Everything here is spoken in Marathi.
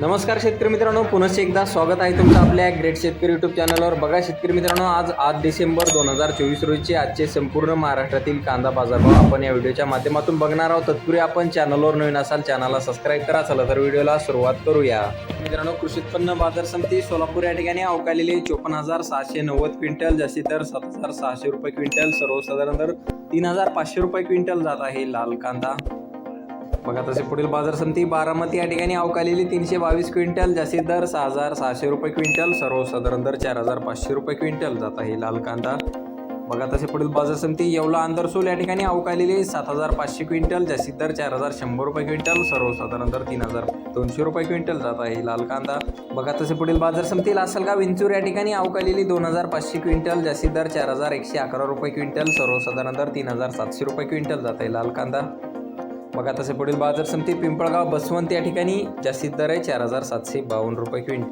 नमस्कार शेतकरी मित्रांनो पुनश्च एकदा स्वागत आहे तुमचं आपल्या ग्रेट शेतकरी युट्यूब चॅनलवर बघा शेतकरी मित्रांनो आज आठ डिसेंबर दोन हजार चोवीस रोजीचे आजचे संपूर्ण महाराष्ट्रातील कांदा बाजारभाव आपण या व्हिडिओच्या माध्यमातून बघणार आहोत. तत्पूर्वी आपण चॅनलवर नवीन असाल चॅनलला सबस्क्राईब करा. चला तर व्हिडिओला सुरुवात करूया. मित्रांनो कृषी उत्पन्न बाजार समिती सोलापूर या ठिकाणी अवकालेले चोपन्न हजार सहाशे नव्वद क्विंटल जास्ती तर सात हजार सहाशे रुपये क्विंटल सर्वसाधारण दर तीन हजार पाचशे रुपये क्विंटल जात आहे लाल कांदा. बघा तसे पुढील बाजार समिती बारामती या ठिकाणी अवकालेली तीनशे बावीस क्विंटल जास्तीत दर सहा हजार सहाशे रुपये क्विंटल सर्वसाधारण दर चार हजार पाचशे रुपये क्विंटल. जात आहे लाल कांदा. बघा तसे पुढील बाजार समिती येवला आंदरसोल या ठिकाणी अवकालेली सात हजार पाचशे क्विंटल जास्तीत दर चार हजार शंभर रुपये क्विंटल सर्वसाधारण दर तीन हजार दोनशे रुपये क्विंटल. जात आहे लाल कांदा. बघा तसे पुढील बाजार समिती लासलगाव विंचूर या ठिकाणी अवकालेली दोन हजार पाचशे क्विंटल जास्तीत दर चार हजार एकशे अकरा रुपये क्विंटल सर्वसाधारण दर तीन हजार सातशे रुपये क्विंटल. जात आहे लाल कांदा. बघा तसे पुढील बाजार समिती पिंपळगाव बसवंत या ठिकाणी जास्तीत दर आहे चार हजार सातशे बावन्न रुपये क्विंट